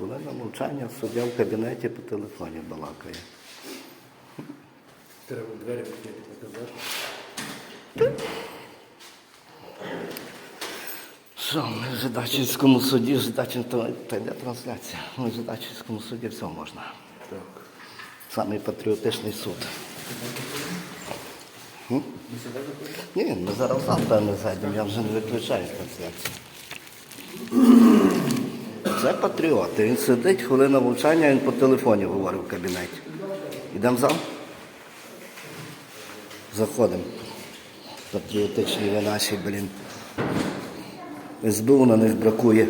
Хвилина мовчання, суддя в кабінеті по телефоні балакає. Треба двері відкрити, показати. Що, ми в Жидачинському суді, в Жидачин, то, йде трансляція. Ми в Жидачинському суді все можна. Так. Самий патріотичний суд. М? Ні, ми зараз завтра не зайдемо, я вже не виключаю трансляцію. Це патріот. Він сидить, хвилина мовчання, він по телефоні говорить в кабінеті. Йдемо в зал? Заходимо. Патріотичні ви наші, блін. СБУ на них бракує.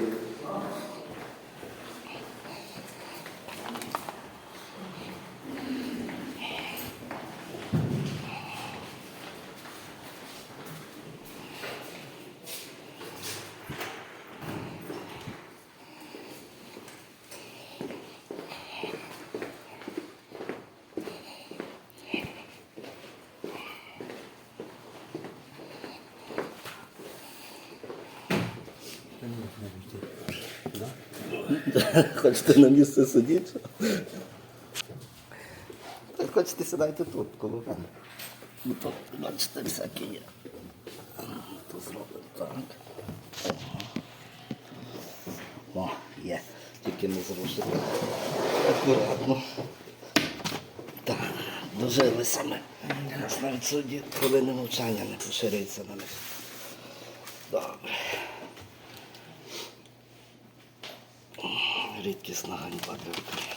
Хочете на місце сидіти? Хочете сідайте тут, коло мене. Ну тут, бачите, всякі є. Тут зробимо так. О, є. Тільки не зрушити. Акуратно. Так, дожилися ми. Нас навіть судді хвилини мовчання не поширюється на них. Добре. Рідкісна ганьба для України.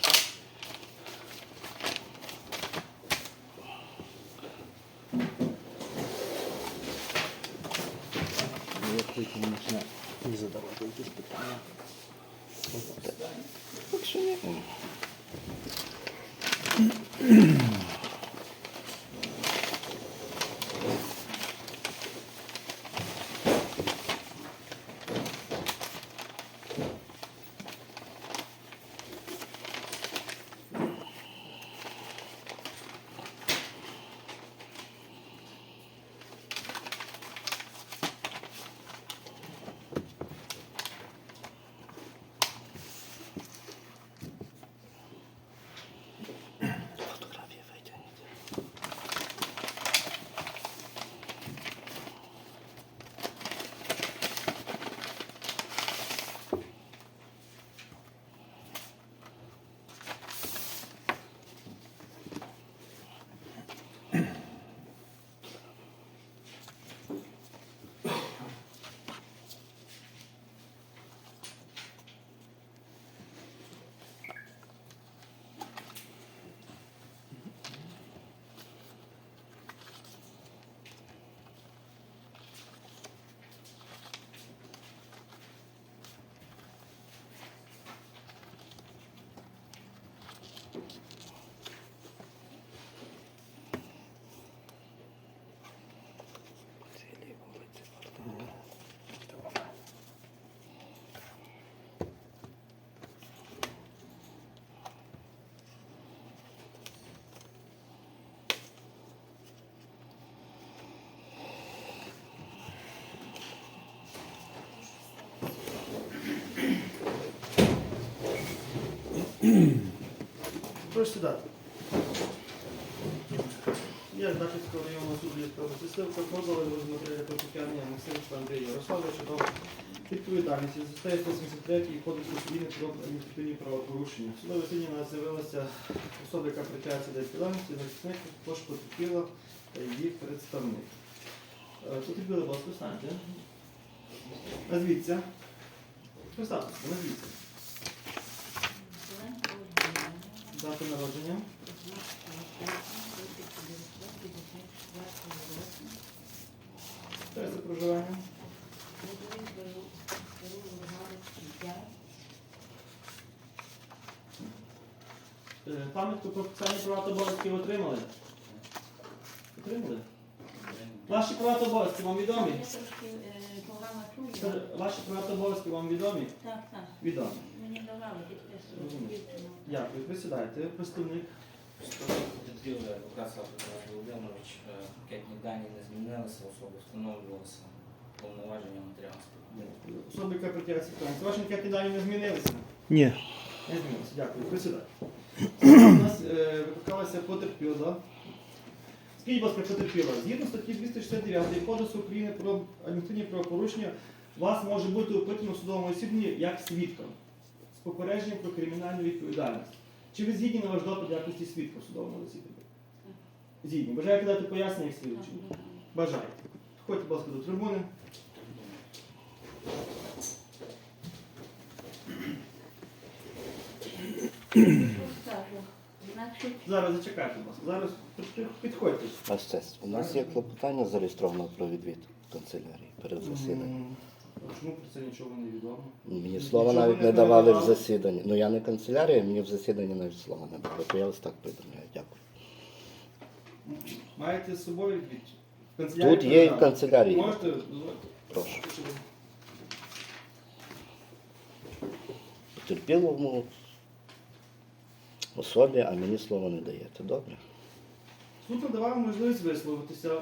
Тільки не почне не задавати якісь питання. Так що ні. Прошу сідати. Я з Дачівського районного суду Львівського Сисливка подали з матеріалі про Максимовича Андрія Ярославовича до відповідальності за статтею 173 Кодексу України про адміністративні правопорушення. У нас з'явилася особа, яка притягується до відповідальності, захисник, також потерпіла та її представник. Е, Потерпіли, ласка, встаньте. Назвіться. Представтеся, назвіться. Дата народження. Адреса проживання. Е, Пам'ятку про спеціальні права та обов'язки ви отримали? Отримали? Ваші права та обов'язки вам відомі? Чую. Ваші права та обов'язки вам відомі? Так, так. Відомі. Мені давали підписувати. Дякую. Присідайте. Представник. Потерпіли адвокат Савченко Володимирович, е, анкетні дані не змінилися, особи встановлювалися повноваження матеріалів. Дякую. Особа, яка притягується до Ваші анкетні дані не змінилися? Ні. Не змінилося. Дякую. Присідай. У нас е, викликалася потерпіла. Скажіть, будь ласка, потерпіла. Згідно статті 269 Кодексу України про адміністративні правопорушення, вас може бути опитано в судовому засіданні як свідком попередженням про кримінальну відповідальність. Чи ви згідні на ваш допит якості свідка в судовому засіданні? Згідні. Бажаєте дати пояснення як свідчення? Бажаю. Ходьте, будь ласка, до трибуни. Зараз зачекайте, будь ласка. Зараз підходьте. Ваш честь, у нас є клопотання зареєстровано про відвід канцелярії перед засіданням. Чому про це нічого не відомо? Мені слова Нічого навіть не не давали в передавали? засіданні. Ну я не канцелярія, мені в засіданні навіть слова не дали. То я вас так повідомляю. Дякую. Маєте з собою відвід? В канцелярії Тут є і в передали. канцелярії. Можете дозвольте? Прошу. Потерпілому особі, а мені слова не даєте. Добре? Суд надавав можливість висловитися е,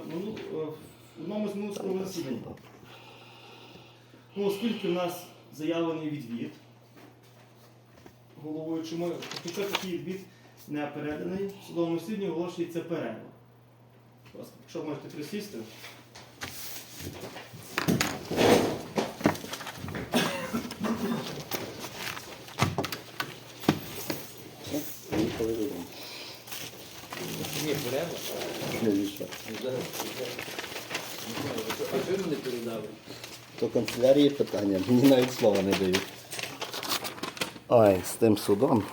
в одному з минулих судових засідань. Добре. Ну, оскільки в нас заявлений відвід головуючому, якщо такий відвід не переданий, в судовому слідні оголошується перерва. Якщо можете присісти. Все, поїхали додому. Ні, порядок. Навіщо? А що мене передали? То канцелярії питання, мені навіть слова не дають. Ой, з тим судом.